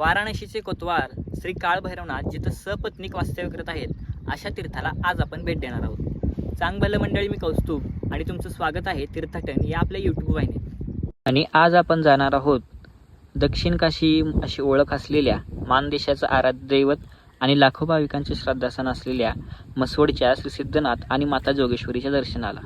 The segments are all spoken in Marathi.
वाराणसीचे कोतवाल श्री काळभैरवनाथ जिथं सपत्नीक वास्तव्य करत आहेत अशा तीर्थाला आज आपण भेट देणार आहोत. चांगलं मंडळी मी कौस्तुभ आणि तुमचं स्वागत आहे तीर्थटन या आपल्या यूट्यूब वाहिनीत. आणि आज आपण जाणार आहोत दक्षिण काशी अशी ओळख असलेल्या मानदेशाचं आराध्य दैवत आणि लाखो भाविकांचे श्रद्धासन असलेल्या मसवडच्या श्री सिद्धनाथ आणि माता जोगेश्वरीच्या दर्शनाला.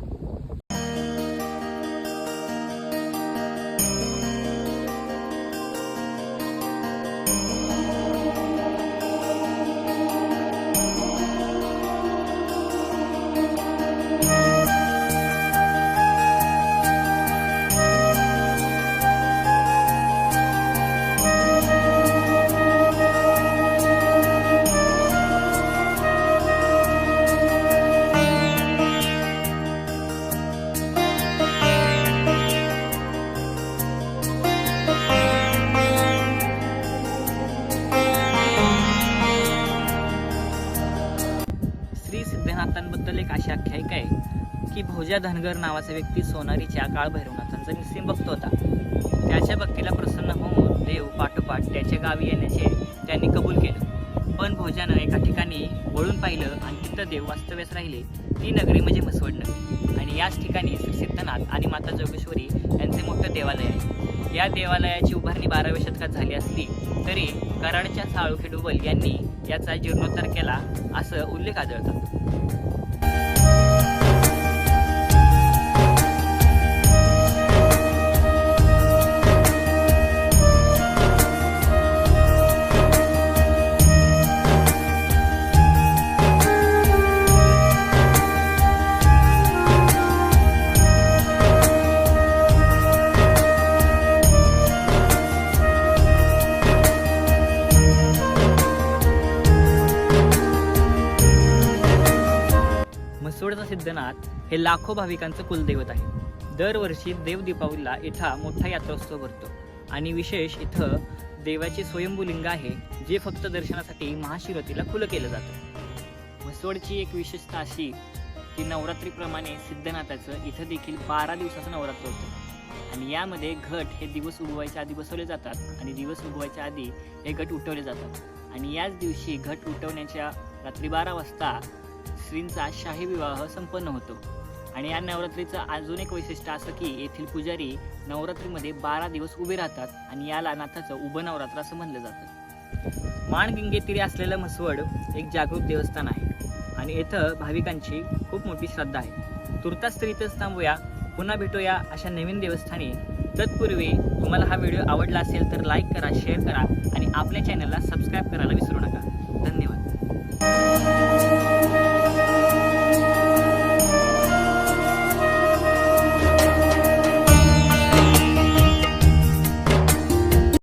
श्री एक अशी आख्यायिका आहे की भोजा धनगर नावाचा व्यक्ती सोनारीच्या काळ भैरवनाथांचा निस्सीम भक्त होता. त्याच्या भक्तीला प्रसन्न होऊन देव पाठोपाठ त्याच्या गावी येण्याचे त्यांनी कबूल केलं. पण भोजानं एका ठिकाणी वळून पाहिलं आणि तिथं देव वास्तव्यास राहिले. ती नगरी म्हणजे म्हसवड नगरी. आणि याच ठिकाणी श्री सिद्धनाथ आणि माता जोगेश्वरी यांचे मोठं देवालय आहे. या देवालयाची उभारणी बाराव्या शतकात झाली असली तरी कराडच्या साळुखे डुबल यांनी याचा जीर्णोद्धार केला असं उल्लेख आढळतात. Thank you. म्हसवडचा सिद्धनाथ हे लाखो भाविकांचं कुलदैवत आहे दरवर्षी देव दीपावलीला इथं मोठा यात्रोत्सव भरतो. आणि विशेष इथं देवाचे स्वयंभू लिंग आहे जे फक्त दर्शनासाठी महाशिवरात्रीला खुलं केलं जातं. म्हसवडची एक विशेषता अशी की नवरात्रीप्रमाणे सिद्धनाथाचं इथं देखील बारा दिवसाचं नवरात्र होतं. आणि यामध्ये घट हे दिवस उगवायच्या आधी बसवले जातात आणि दिवस उगवायच्या आधी हे घट उठवले जातात. आणि याच दिवशी घट उठवण्याच्या रात्री बारा वाजता श्रींचा शाही विवाह संपन्न होतो. आणि या नवरात्रीचं अजून एक वैशिष्ट्य असं की येथील पुजारी नवरात्रीमध्ये बारा दिवस उभे राहतात आणि याला नाथाचं उभं नवरात्र असं म्हणलं जातं. माणगिंगे तीरी असलेलं म्हसवड एक जागृत देवस्थान आहे. आणि येथं भाविकांची खूप मोठी श्रद्धा आहे. तुर्तास तर इथंच थांबूया. पुन्हा भेटूया अशा नवीन देवस्थानी. तत्पूर्वी तुम्हाला हा व्हिडिओ आवडला असेल तर लाईक करा शेअर करा आणि आपल्या चॅनलला सबस्क्राईब करायला विसरू नका.